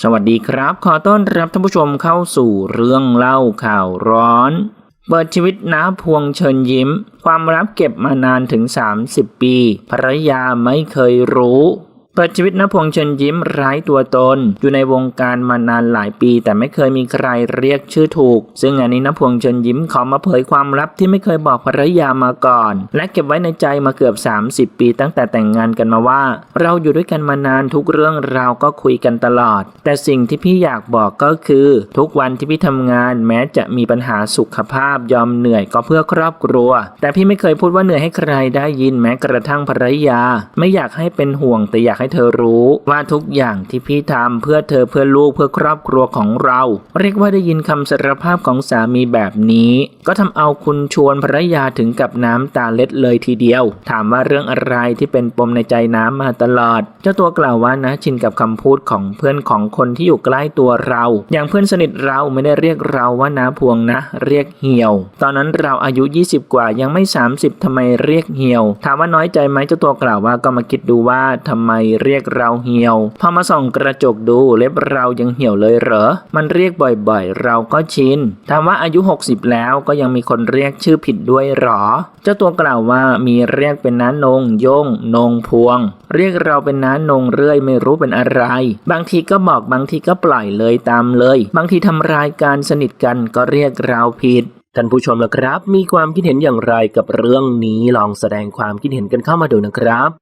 สวัสดีครับ ขอต้อนรับท่านผู้ชมเข้าสู่เรื่องเล่าข่าวร้อน เปิดชีวิตน้าพวงเชิญยิ้ม ความลับเก็บมานานถึง 30 ปีภรรยาไม่เคยรู้ เปิดชีวิตน้าพวงเชิญยิ้มไร้ตัวตน อยู่ในวงการมานานหลายปี แต่ไม่เคยมีใครเรียกชื่อถูก ซึ่งอันนี้น้าพวงเชิญยิ้มขอมาเผยความลับที่ไม่เคยบอกภรรยามาก่อน และเก็บไว้ในใจมาเกือบ 30 ปี ตั้งแต่แต่งงานกันมาว่า เราอยู่ด้วยกันมานานทุกเรื่องราวก็คุยกันตลอด แต่สิ่งที่พี่อยากบอกก็คือ ทุกวันที่พี่ทำงาน แม้จะมีปัญหาสุขภาพยอมเหนื่อยก็เพื่อครอบครัว แต่พี่ไม่เคยพูดว่าเหนื่อยให้ใครได้ยินแม้กระทั่งภรรยา ไม่อยากให้เป็นห่วงแต่อยากให้เธอรู้ว่าทุกอย่างที่พี่ทำเพื่อเธอเพื่อลูกเพื่อครอบครัวของเรา เรียกว่าได้ยินคำสารภาพของสามีแบบนี้ ก็ทำเอาคุณชวนภรรยาถึงกับน้ำตาเล็ดเลยทีเดียว ถามว่าเรื่องอะไรที่เป็นปมในใจน้ำมาตลอด เจ้าตัวกล่าวว่านะชินกับคำพูดของเพื่อนของคนที่อยู่ใกล้ตัวเรา อย่างเพื่อนสนิทเราไม่ได้เรียกเราว่าน้าพวงนะ เรียกเหี่ยว ตอนนั้นเราอายุ 20 กว่ายังไม่ 30ทำไมเรียกเหี่ยว ถามว่าน้อยใจไหมเจ้าตัวกล่าวว่าก็มาคิดดูว่าทำไมเรียกเราเหี่ยว พอมาส่องกระจกดูเล็บเรายังเหี่ยวเลยเหรอ มันเรียกบ่อยๆ เราก็ชินถามว่าอายุ 60 แล้วก็ยังมีคนเรียกชื่อผิดด้วยหรอ เจ้าตัวกล่าวว่ามีเรียกเป็นน้านงยงนงพวง เรียกเราเป็นน้านงเรื่อยไม่รู้เป็นอะไร บางทีก็บอกบางทีก็ปล่อยเลยตามเลย บางทีทำรายการสนิทกันก็เรียกเราผิดท่านผู้ชมละครับ มีความคิดเห็นอย่างไรกับเรื่องนี้ลองแสดงความคิดเห็นกันเข้ามาดูนะครับ